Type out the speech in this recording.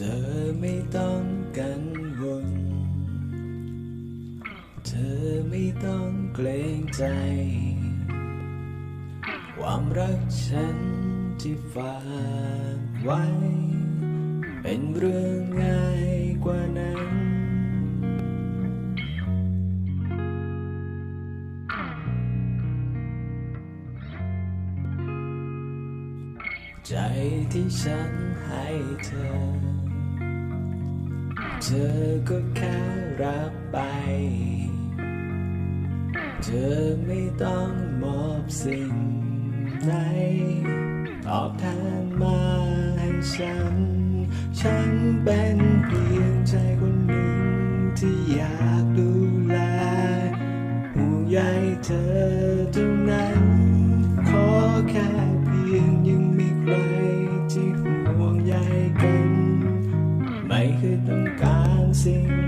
เธอไม่ต้องกังวล เธอไม่ต้องเกรงใจ ความรักฉันที่ฝากไว้ เป็นเรื่องง่ายกว่านั้นใจที่ฉันให้เธอ เธอก็แค่รับไป เธอไม่ต้องมอบสิ่งใดตอบแทนมาให้ฉัน ฉันเป็นเพียงใจคนหนึ่งที่อยากดูแลห่วงใยเธอ dancing.